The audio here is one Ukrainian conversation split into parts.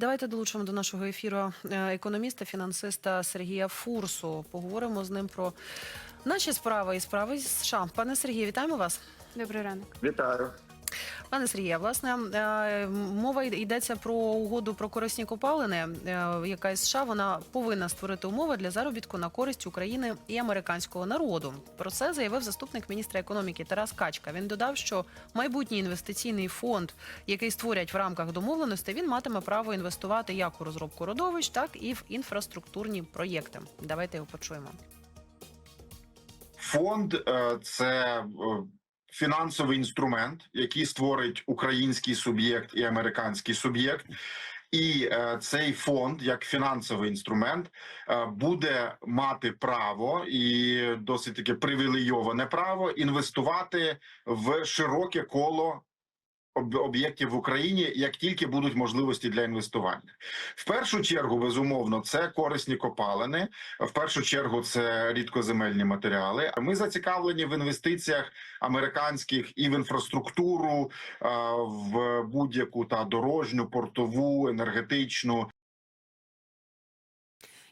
Давайте долучимо до нашого ефіру е, економіста, фінансиста Сергія Фурсу. Поговоримо з ним про наші справи і справи з США. Пане Сергію, вітаємо вас. Добрий ранок. Вітаю. Пане Сергія, власне, е, мова йдеться про угоду про корисні копалини, е, яка із США вона повинна створити умови для заробітку на користь України і американського народу. Про це заявив заступник міністра економіки Тарас Качка. Він додав, що майбутній інвестиційний фонд, який створять в рамках домовленостей, він матиме право інвестувати як у розробку родовищ, так і в інфраструктурні проєкти. Давайте його почуємо. Фонд е, це фінансовий інструмент, який створить український суб'єкт і американський суб'єкт. І е, цей фонд, як фінансовий інструмент, е, буде мати право і досить таке привілейоване право інвестувати в широке коло об'єктів в Україні, як тільки будуть можливості для інвестування. В першу чергу, безумовно, це корисні копалини. В першу чергу це рідкоземельні матеріали. Ми зацікавлені в інвестиціях американських і в інфраструктуру, в будь-яку та дорожню, портову, енергетичну.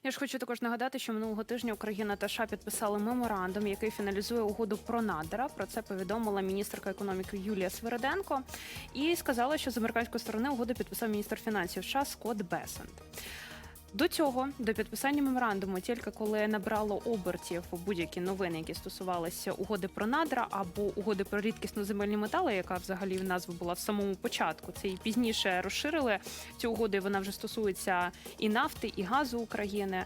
Я ж хочу також нагадати, що минулого тижня Україна та США підписали меморандум, який фіналізує угоду про надра. Про це повідомила міністерка економіки Юлія Свириденко і сказала, що з американської сторони угоду підписав міністр фінансів США Скотт Бесент. До цього до підписання меморандуму, тільки коли набрало обертів будь-які новини, які стосувалися угоди про надра або угоди про рідкісно земельні метали, яка взагалі в назву була в самому початку. Це і пізніше розширили цю угоду. Вона вже стосується і нафти, і газу України.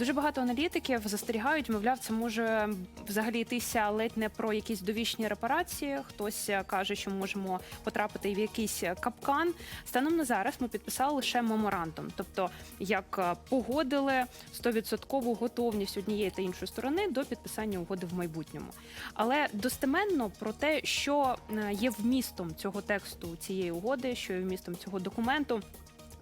Дуже багато аналітиків застерігають, мовляв, це може взагалі йтися ледь не про якісь довічні репарації. Хтось каже, що можемо потрапити в якийсь капкан. Станом на зараз ми підписали лише меморандум, тобто як погодили 100% готовність однієї та іншої сторони до підписання угоди в майбутньому. Але достеменно про те, що е, є вмістом цього тексту цієї угоди, що є вмістом цього документу.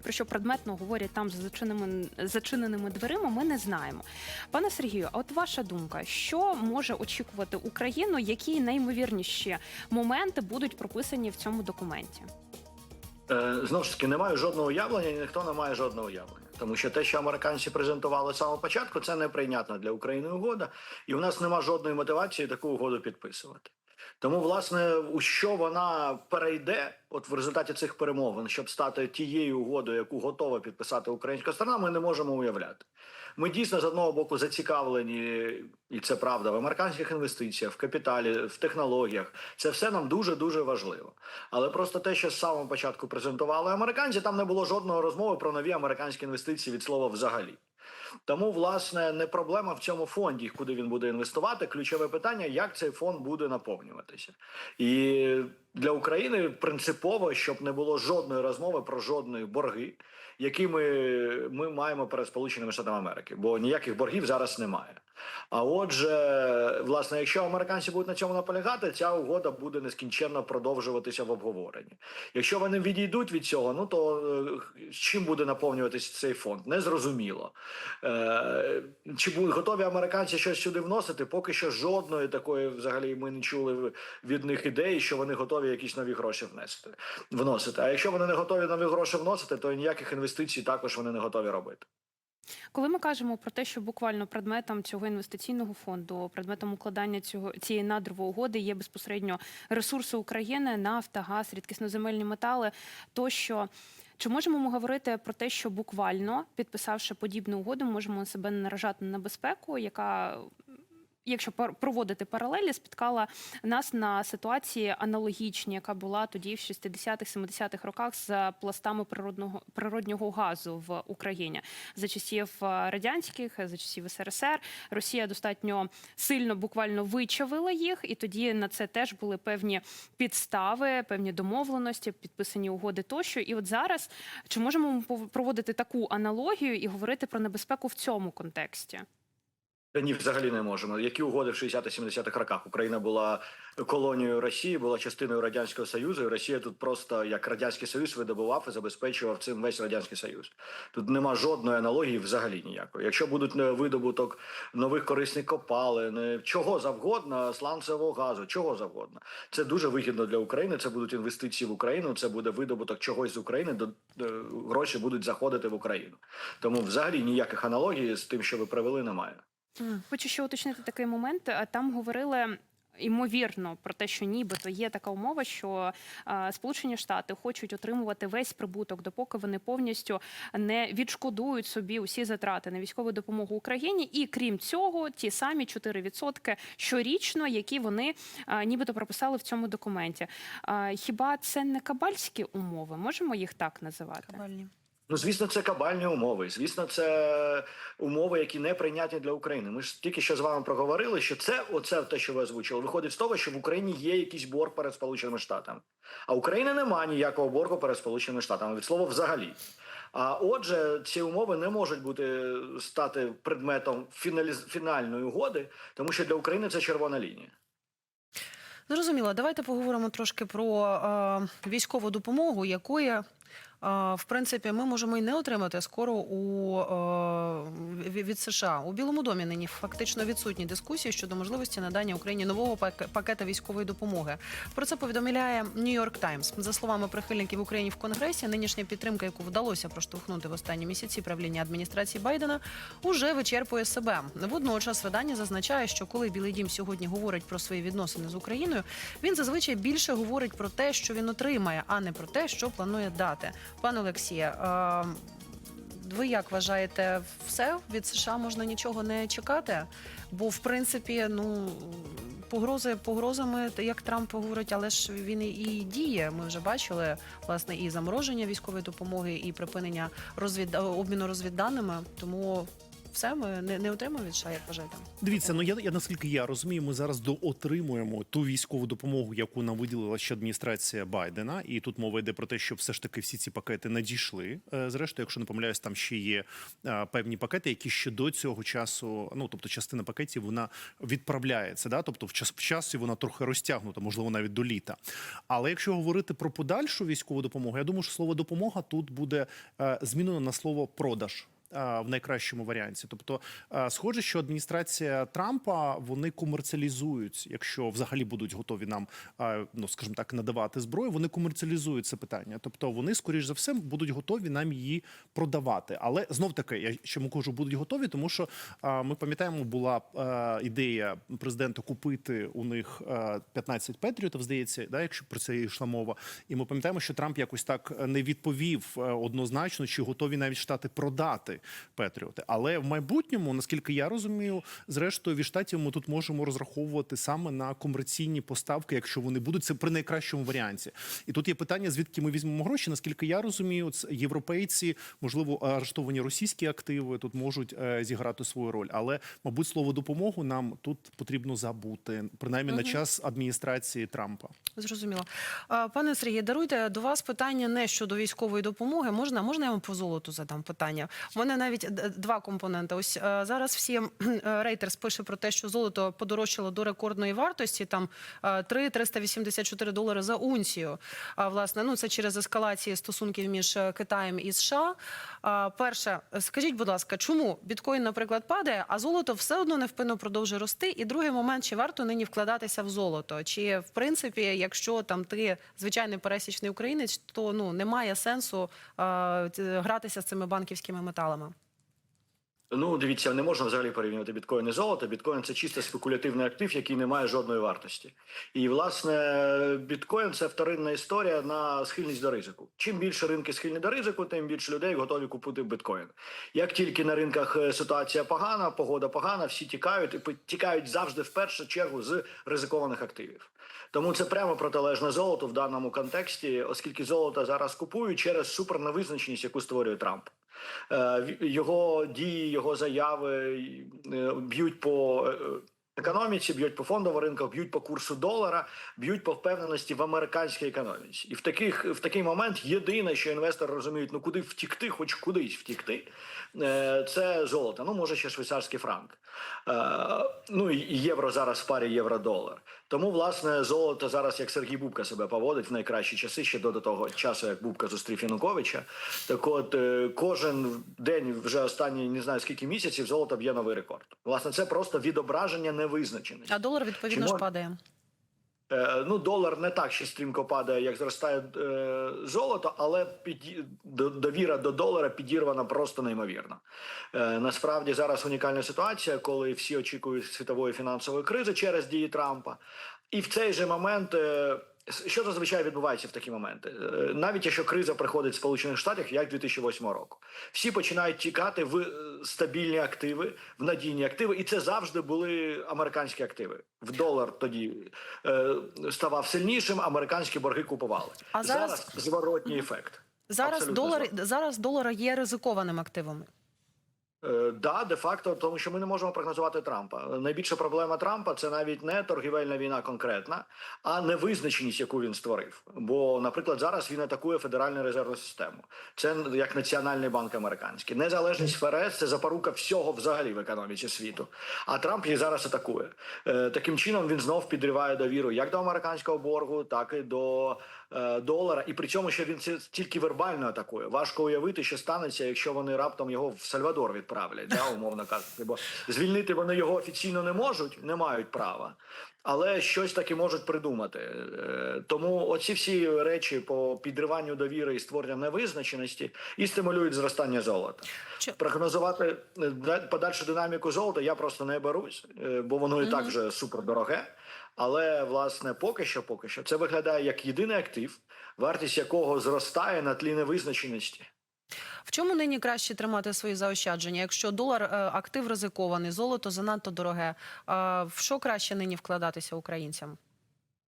Про що предметно говорять там за зачиненими, зачиненими дверима, ми не знаємо. Пане Сергію, а от ваша думка, що може очікувати Україну, які найімовірніші моменти будуть прописані в цьому документі? Е, Знову ж таки, немає жодного уявлення, і ніхто не має жодного уявлення. Тому що те, що американці презентували з самого початку, це неприйнятна для України угода, і в нас немає жодної мотивації таку угоду підписувати. Тому, власне, у що вона перейде, от в результаті цих перемовин, щоб стати тією угодою, яку готова підписати українська сторона, ми не можемо уявляти. Ми дійсно з одного боку зацікавлені, і це правда, в американських інвестиціях, в капіталі, в технологіях. Це все нам дуже дуже важливо. Але просто те, що з самого початку презентували американці, там не було жодної розмови про нові американські інвестиції від слова взагалі. Тому, власне, не проблема в цьому фонді, куди він буде інвестувати. Ключове питання, як цей фонд буде наповнюватися. І для України принципово, щоб не було жодної розмови про жодної борги, які ми, ми маємо перед Сполученими Штатами Америки, бо ніяких боргів зараз немає. А отже, власне, якщо американці будуть на цьому наполягати, ця угода буде нескінченно продовжуватися в обговоренні. Якщо вони відійдуть від цього, ну то е, чим буде наповнюватися цей фонд? Незрозуміло. Е, чи будуть готові американці щось сюди вносити? Поки що жодної такої взагалі ми не чули від них ідеї, що вони готові якісь нові гроші внести вносити. А якщо вони не готові нові гроші вносити, то ніяких інвестицій також вони не готові робити. Коли ми кажемо про те, що буквально предметом цього інвестиційного фонду, предметом укладання цього цієї надрової угоди є безпосередньо ресурси України, нафта, газ, рідкісноземельні метали, тощо. Чи можемо ми говорити про те, що буквально підписавши подібну угоду, можемо себе наражати на небезпеку, яка Якщо проводити паралелі, спіткала нас на ситуації аналогічні, яка була тоді в 60-х, 70-х роках з пластами природного природнього газу в Україні за часів е, радянських, за часів СРСР. Росія достатньо сильно буквально вичавила їх, і тоді на це теж були певні підстави, певні домовленості, підписані угоди тощо. І от зараз чи можемо ми проводити таку аналогію і говорити про небезпеку в цьому контексті? Ні, взагалі не можемо. Які угоди в 60-70-х роках? Україна була колонією Росії, була частиною радянського союзу. і Росія тут просто як радянський союз видобував і забезпечував цим весь радянський союз. Тут нема жодної аналогії взагалі ніякої. Якщо будуть е, видобуток нових корисних копалин, е, чого завгодно, сланцевого газу, чого завгодно, це дуже вигідно для України. Це будуть інвестиції в Україну. Це буде видобуток чогось з України. До е, гроші будуть заходити в Україну. Тому взагалі ніяких аналогій з тим, що ви привели, немає. Хочу ще уточнити такий момент. Там говорили. Ймовірно, про те, що нібито є така умова, що е, Сполучені Штати хочуть отримувати весь прибуток, допоки вони повністю не відшкодують собі усі затрати на військову допомогу Україні, і крім цього, ті самі 4% щорічно, які вони е, нібито прописали в цьому документі. Е, хіба це не кабальські умови? Можемо їх так називати? Кабальні. Ну, звісно, це кабальні умови. Звісно, це умови, які не прийнятні для України. Ми ж тільки що з вами проговорили, що це оце те, що ви озвучили, виходить з того, що в Україні є якийсь борг перед Сполученими Штатами. А України немає ніякого боргу перед Сполученими Штатами від слова взагалі. А отже, ці умови не можуть бути стати предметом фіналіз... фінальної угоди, тому що для України це червона лінія. Зрозуміло. Давайте поговоримо трошки про е, військову допомогу, якої. В принципі, ми можемо і не отримати скоро у е, від США у Білому домі. Нині фактично відсутні дискусії щодо можливості надання Україні нового пак- пакета військової допомоги. Про це повідомляє Нью-Йорк Таймс. За словами прихильників України в Конгресі, нинішня підтримка, яку вдалося проштовхнути в останні місяці правління адміністрації Байдена, уже вичерпує себе. Водночас видання зазначає, що коли Білий Дім сьогодні говорить про свої відносини з Україною, він зазвичай більше говорить про те, що він отримає, а не про те, що планує дати. Пане Олексіє, е, ви як вважаєте, все від США можна нічого не чекати? Бо в принципі, ну погрози погрозами, як Трамп говорить, але ж він і діє. Ми вже бачили власне і замороження військової допомоги, і припинення розвід обміну розвідданими. Тому все ми не, не отримаємо від США, як? Дивіться, ну я, я наскільки я розумію, ми зараз доотримуємо ту військову допомогу, яку нам виділила ще адміністрація Байдена. І тут мова йде про те, що все ж таки всі ці пакети надійшли. Е, Зрештою, якщо не помиляюсь, там ще є е, певні пакети, які ще до цього часу, ну тобто частина пакетів, вона відправляється. Да? Тобто в час в часі вона трохи розтягнута, можливо, навіть до літа. Але якщо говорити про подальшу військову допомогу, я думаю, що слово допомога тут буде е, змінено на слово продаж. В найкращому варіанті, тобто схоже, що адміністрація Трампа вони комерціалізують, якщо взагалі будуть готові нам, ну скажімо так, надавати зброю. Вони комерціалізують це питання. Тобто вони, скоріш за все, будуть готові нам її продавати. Але знов таки, я чому кажу, будуть готові, тому що ми пам'ятаємо, була ідея президента купити у них а, 15 патріотів, здається, да, якщо про це йшла мова. І ми пам'ятаємо, що Трамп якось так не відповів е, однозначно, чи готові навіть штати продати Петріоти. Але в майбутньому, наскільки я розумію, зрештою від штатів ми тут можемо розраховувати саме на комерційні поставки, якщо вони будуть це при найкращому варіанті. І тут є питання, звідки ми візьмемо гроші. Наскільки я розумію, європейці, можливо, арештовані російські активи тут можуть е, зіграти свою роль. Але, мабуть, слово допомогу нам тут потрібно забути, принаймні на час адміністрації Трампа. Зрозуміло. Пане Сергію, даруйте до вас питання не щодо військової допомоги. Можна, можна я вам по золоту задам питання? У мене навіть два компоненти. Ось е, зараз всі е, Рейтерс пише про те, що золото подорожчало до рекордної вартості, там е, 3 384 долари за унцію. А власне, ну це через ескалації стосунків між е, Китаєм і США. А, Перше, скажіть, будь ласка, чому біткоін, наприклад, падає, а золото все одно невпинно продовжує рости? І другий момент, чи варто нині вкладатися в золото? Чи в принципі, якщо там ти звичайний пересічний українець, то ну немає сенсу е, гратися з цими банківськими металами? Ну, дивіться, не можна взагалі порівнювати біткоін і золото. Біткоін це чисто спекулятивний актив, який не має жодної вартості. І власне біткоін це вторинна історія на схильність до ризику. Чим більше ринки схильні до ризику, тим більше людей готові купити біткоін. Як тільки на ринках е, ситуація погана, погода погана, всі тікають і тікають завжди в першу чергу з ризикованих активів. Тому це прямо протилежне золоту в даному контексті, оскільки золото зараз купують через суперневизначеність, яку створює Трамп. Е, Його дії, його заяви е, б'ють по е, економіці, б'ють по фондовому ринку, б'ють по курсу долара, б'ють по впевненості в американській економіці. І в таких в такий момент єдине, що інвестори розуміють, ну куди втікти, хоч кудись втікти, це золото. Ну може ще швейцарський франк. Ну і євро зараз в парі євро-долар. Тому власне золото зараз, як Сергій Бубка себе поводить в найкращі часи, ще до того часу, як Бубка зустрів Януковича. Так от е, кожен день, вже останні не знаю скільки місяців, золото б'є новий рекорд. Власне, це просто відображення невизначеності. А долар відповідно Чому... ж падає. Е, Ну, долар не так ще стрімко падає, як зростає е, золото, але під довіра до долара підірвана просто неймовірно. Е, насправді зараз унікальна ситуація, коли всі очікують світової фінансової кризи через дії Трампа, і в цей же момент. Е, що зазвичай відбувається в такі моменти? Е, Навіть якщо криза приходить з Сполучених Штатів, як 2008 року, всі починають тікати в е, стабільні активи, в надійні активи, і це завжди були американські активи. В долар тоді е, ставав сильнішим, американські борги купували. А зараз- зворотній ефект. Зараз Абсолютно долар зараз долар є ризикованим активом. Е, Да, де факто, тому що ми не можемо прогнозувати Трампа. Найбільша проблема Трампа це навіть не торгівельна війна конкретна, а невизначеність, яку він створив. Бо, наприклад, зараз він атакує Федеральну резервну систему. Це як Національний банк американський. Незалежність ФРС це запорука всього взагалі в економіці світу. А Трамп їх зараз атакує. Е, Таким чином він знов підриває довіру як до американського боргу, так і до долара. І при цьому, що він це тільки вербально атакує. Важко уявити, що станеться, якщо вони раптом його в Сальвадор відправлять, да, умовно кажучи. Бо звільнити вони його офіційно не можуть, не мають права. Але щось таки можуть придумати. Е, Тому оці всі речі по підриванню довіри і створенню невизначеності і стимулюють зростання золота. Чи- Прогнозувати е, подальшу динаміку золота я просто не берусь, е, бо воно і так вже супер дороге. Але власне, поки що, поки що, це виглядає як єдиний актив, вартість якого зростає на тлі невизначеності. В чому нині краще тримати свої заощадження? Якщо долар е, актив ризикований, золото занадто дороге. е, В що краще нині вкладатися українцям?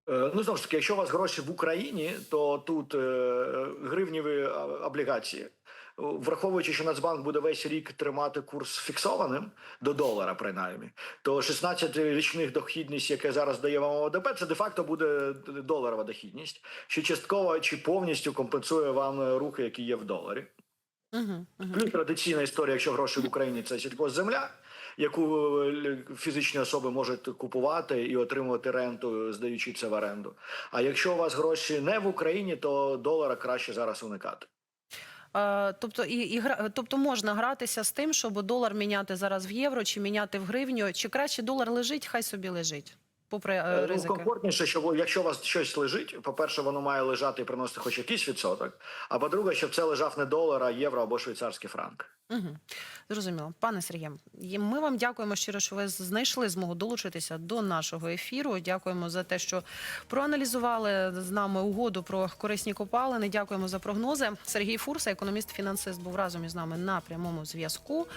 Е, Ну, знову ж таки, якщо у вас гроші в Україні, то тут е, гривніві облігації. Враховуючи, що Нацбанк буде весь рік тримати курс фіксованим до долара, принаймні, то 16-річних дохідність, яке зараз дає вам ОДП, це де-факто буде доларова дохідність, що частково чи повністю компенсує вам рухи, які є в доларі. Угу, угу. Плюс традиційна історія, якщо гроші в Україні це сільхозземля, яку е, фізичні особи можуть купувати і отримувати ренту, здаючи це в оренду. А якщо у вас гроші не в Україні, то долара краще зараз уникати. Е, Тобто і, і тобто можна гратися з тим, щоб долар міняти зараз в євро чи міняти в гривню, чи краще долар лежить, хай собі лежить, попри е, Е, Ну, ризики. комфортніше, що якщо у вас щось лежить, по-перше, воно має лежати і приносити хоч якийсь відсоток. А по-друге, щоб це лежав не долар, а євро або швейцарський франк. Угу. Зрозуміло. Пане Сергію, ми вам дякуємо щиро, що ви знайшли змогу долучитися до нашого ефіру. Дякуємо за те, що проаналізували з нами угоду про корисні копалини. Дякуємо за прогнози. Сергій Фурса, економіст-фінансист, був разом із нами на прямому зв'язку.